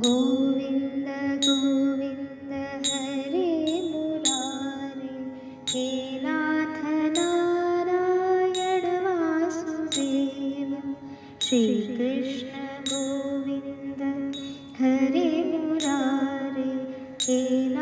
गोविन्द गोविन्द हरे मुरारे हे मुरारि केनाथ नारायणवास्तुदेव श्रीकृष्ण गोविन्द हरे मुरारे हेल